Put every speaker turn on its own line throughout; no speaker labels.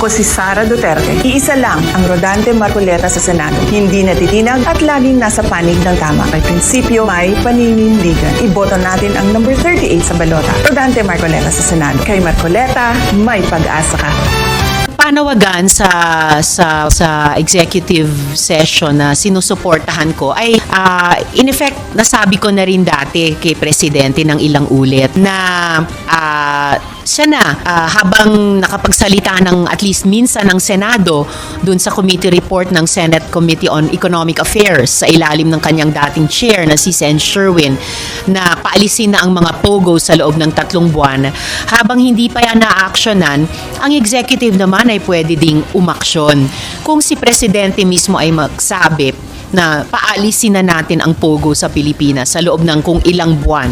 Ako si Sara Duterte. Iisa lang ang rodante Marcoleta sa Senado. Hindi natitinag at laging nasa panig ng tama. May prinsipyo, may paninindigan. Iboto natin ang number 38 sa balota. Rodante Marcoleta sa Senado. Kay Marcoleta, may pag-asa ka.
panawagan sa sa sa executive session na sinusuportahan ko ay ah, in effect nasabi ko na rin dati kay presidente ng ilang ulit na ah, siya na ah, habang nakapagsalita ng at least minsan ng Senado dun sa committee report ng Senate Committee on Economic Affairs sa ilalim ng kanyang dating chair na si Sen Sherwin na paalisin na ang mga pogo sa loob ng tatlong buwan habang hindi pa yan na-actionan ang executive naman ay pwede ding umaksyon kung si presidente mismo ay magsabi na paalisin na natin ang pogo sa Pilipinas sa loob ng kung ilang buwan.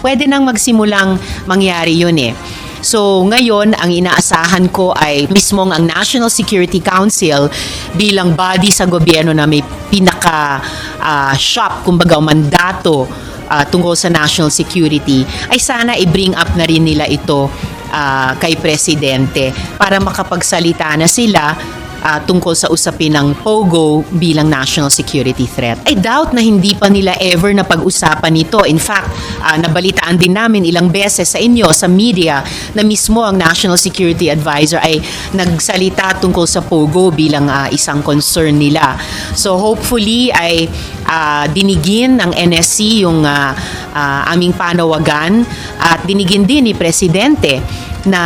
Pwede nang magsimulang mangyari yun eh. So ngayon, ang inaasahan ko ay mismong ang National Security Council bilang body sa gobyerno na may pinaka ah, shop, kumbaga mandato ah, tungkol sa national security, ay sana i-bring up na rin nila ito ah, kay Presidente para makapagsalita na sila ah, tungkol sa usapin ng POGO bilang national security threat. I doubt na hindi pa nila ever na pag-usapan ito. In fact, ah, nabalitaan din namin ilang beses sa inyo, sa media, na mismo ang National Security Advisor ay nagsalita tungkol sa POGO bilang ah, isang concern nila. So hopefully ay ah, dinigin ng NSC yung ah, ah, aming panawagan at dinigin din ni Presidente na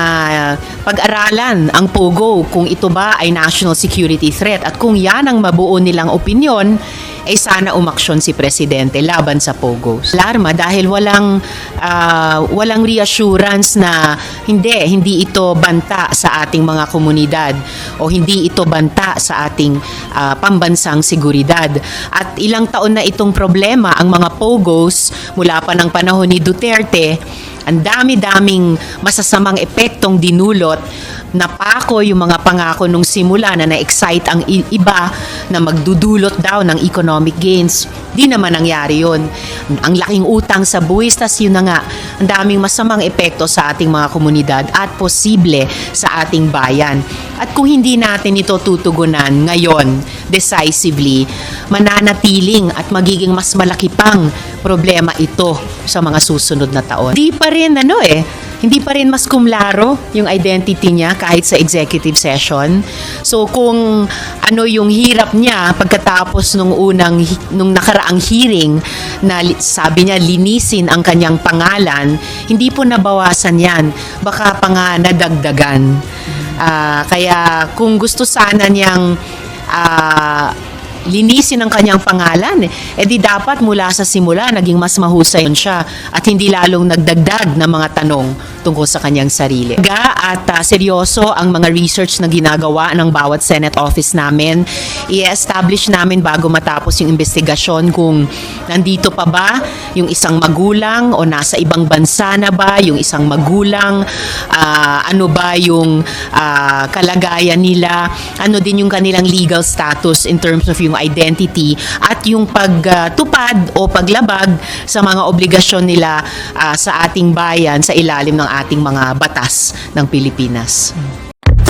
pag-aralan ang POGO kung ito ba ay national security threat at kung yan ang mabuo nilang opinion ay sana umaksyon si presidente laban sa POGO. Alarma dahil walang ah, walang reassurance na hindi hindi ito banta sa ating mga komunidad o hindi ito banta sa ating ah, pambansang seguridad. At ilang taon na itong problema ang mga POGOs mula pa ng panahon ni Duterte ang dami-daming masasamang epektong dinulot napako yung mga pangako nung simula na na-excite ang iba na magdudulot daw ng economic gains. Di naman nangyari yun. Ang laking utang sa buwis, tas yun na nga, ang daming masamang epekto sa ating mga komunidad at posible sa ating bayan. At kung hindi natin ito tutugunan ngayon, decisively, mananatiling at magiging mas malaki pang problema ito sa mga susunod na taon. Di pa rin ano eh, hindi pa rin mas kumlaro yung identity niya kahit sa executive session. So kung ano yung hirap niya pagkatapos nung unang nung nakaraang hearing na sabi niya linisin ang kanyang pangalan, hindi po nabawasan yan. Baka pa nga nadagdagan. Ah, kaya kung gusto sana niyang ah, linisin ang kanyang pangalan, eh di dapat mula sa simula naging mas mahusay siya at hindi lalong nagdagdag ng mga tanong tungkol sa kanyang sarili. Ga at ah, seryoso ang mga research na ginagawa ng bawat Senate office namin. I-establish namin bago matapos yung investigasyon kung nandito pa ba yung isang magulang o nasa ibang bansa na ba yung isang magulang, ah, ano ba yung ah, kalagayan nila, ano din yung kanilang legal status in terms of yung identity at yung pagtupad o paglabag sa mga obligasyon nila ah, sa ating bayan sa ilalim ng ating mga batas ng Pilipinas.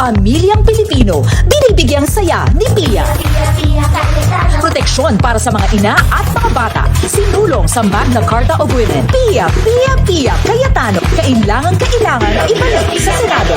Pamilyang Pilipino, binibigyang saya ni Pia. Proteksyon para sa mga ina at mga bata. Sinulong sa Magna Carta of Women. Pia, Pia, Pia, Cayetano. Kailangan, kailangan ibalik sa Senado.